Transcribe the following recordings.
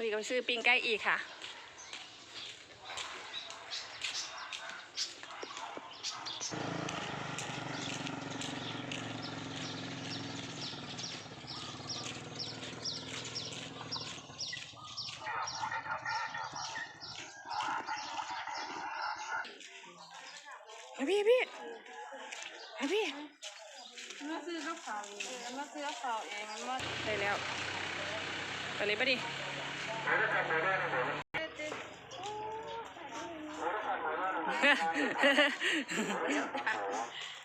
วันนี้ก็ไปซื้อปิ้งไก่อีกค่ะไอพี่พี่ไอพี่มาซื้อกับเขาเองมาซื้อกับเขาเองมันว่าได้แล้ว ไปเลยปะดิ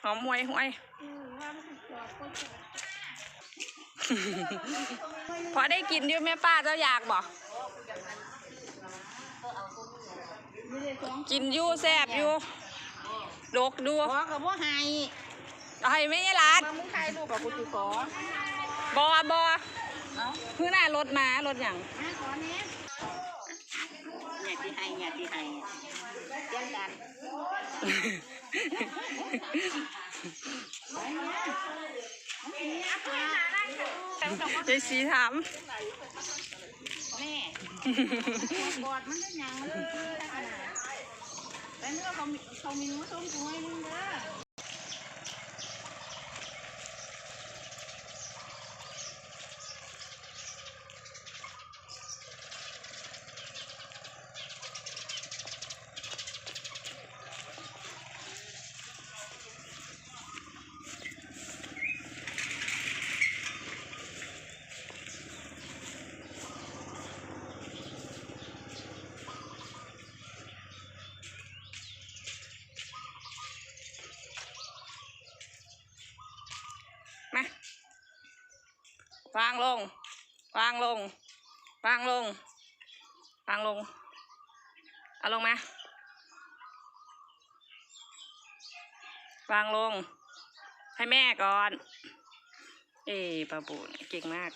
หอมมวยหวยพอได้กินอยู่แม่ป้าเจ้าอยากบ่กินอยู่แซ่บอยู่ดกดูขอกับว่าให้เอาให้ไม่ใช่ร้านมามึงใครลูกกับกูจะขอบอบอ เอ้าเพื่อหน้ารถมารถอย่างมาขอเนี้ยเนี่ยที่ให้เนี่ยที่ให้เจียงกันยายสีถามแม่กอดมันได้ยังเลยแต่เมื่อเขามีเขามีนู้ส้มถุงให้มึงเด้อ วางลง วางลง วางลง วางลง เอาลงมา วางลง ให้แม่ก่อน เอ้ปลาปูเก่งมาก